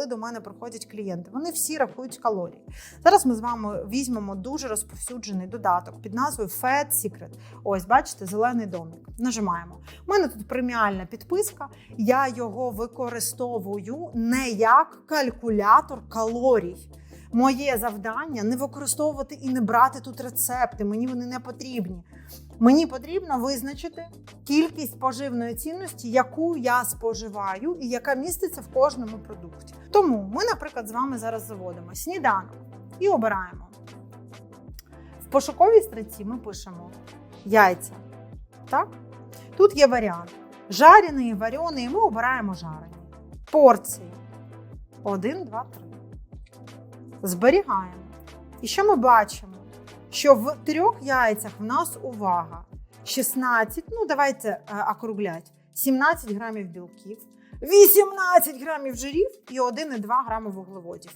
коли до мене приходять клієнти. Вони всі рахують калорії. Зараз ми з вами візьмемо дуже розповсюджений додаток під назвою Fat Secret. Ось, бачите, зелений домик. Нажимаємо. У мене тут преміальна підписка. Я його використовую не як калькулятор калорій. Моє завдання не використовувати і не брати тут рецепти. Мені вони не потрібні. Мені потрібно визначити кількість поживної цінності, яку я споживаю, і яка міститься в кожному продукті. Тому ми, наприклад, з вами зараз заводимо сніданок і обираємо. В пошуковій строці ми пишемо яйця. Так? Тут є варіант: жарений, варений, ми обираємо жарені. Порції. 1, 2, 3. Зберігаємо. І що ми бачимо? Що в трьох яйцях в нас увага 16, ну давайте е, округлять, 17 грамів білків, 18 грамів жирів і 1,2 грами вуглеводів.